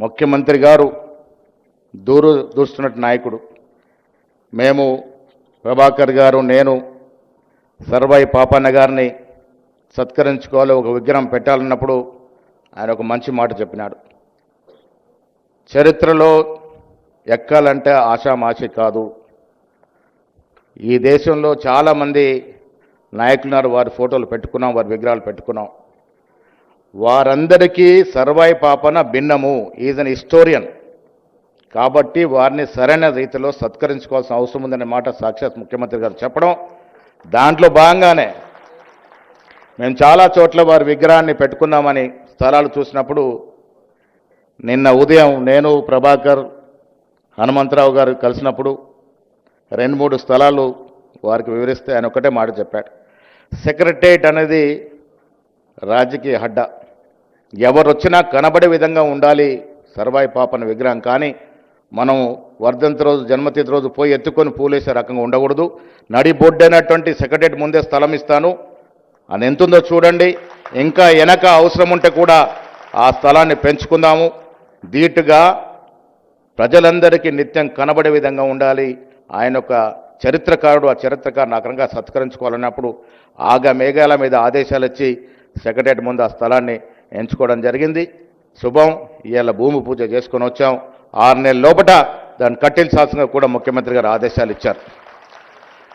ముఖ్యమంత్రి గారు దూరు దూస్తున్నట్టు నాయకుడు. మేము ప్రభాకర్ గారు నేను సర్వాయి పాపన్న గారిని సత్కరించుకోవాలి ఒక విగ్రహం పెట్టాలన్నప్పుడు ఆయన ఒక మంచి మాట చెప్పినాడు. చరిత్రలో ఎక్కాలంటే ఆషామాషి కాదు. ఈ దేశంలో చాలామంది నాయకులున్నారు వారి ఫోటోలు పెట్టుకున్నాం వారి విగ్రహాలు పెట్టుకున్నాం. వారందరికీ సర్వాయి పాపన భిన్నము ఈజ్ అన్ హిస్టోరియన్ కాబట్టి వారిని సరైన రీతిలో సత్కరించుకోవాల్సిన అవసరం ఉందనే మాట సాక్షాత్ ముఖ్యమంత్రి గారు చెప్పడం దాంట్లో భాగంగానే మేము చాలా చోట్ల వారి విగ్రహాన్ని పెట్టుకున్నామని స్థలాలు చూసినప్పుడు నిన్న ఉదయం నేను ప్రభాకర్ హనుమంతరావు గారు కలిసినప్పుడు రెండు మూడు స్థలాలు వారికి వివరిస్తే ఆయన ఒకటే మాట చెప్పాడు. సెక్రటేట్ అనేది రాజకీయ హడ్డ. ఎవరు వచ్చినా కనబడే విధంగా ఉండాలి. సర్వాయి పాపన విగ్రహం కానీ మనం వర్ధంతి రోజు జన్మతిథి రోజు పోయి ఎత్తుకొని పూలేసే రకంగా ఉండకూడదు. నడి బొడ్డైనటువంటి సెక్రటరీ ముందే స్థలం ఇస్తాను. అని ఎంతుందో చూడండి. ఇంకా వెనక అవసరం ఉంటే కూడా ఆ స్థలాన్ని పెంచుకుందాము. ధీటుగా ప్రజలందరికీ నిత్యం కనబడే విధంగా ఉండాలి. ఆయన ఒక చరిత్రకారుడు. ఆ చరిత్రకారుని అక్రంగా సత్కరించుకోవాలన్నప్పుడు ఆగ మేఘాల మీద ఆదేశాలు ఇచ్చి సెక్రటరీ ముందు ఆ స్థలాన్ని ఎంచుకోవడం జరిగింది. శుభం ఇవాళ భూమి పూజ చేసుకొని వచ్చాం. ఆరు నెలల లోపల దాన్ని కట్టించాల్సిన కూడా ముఖ్యమంత్రి గారు ఆదేశాలు ఇచ్చారు.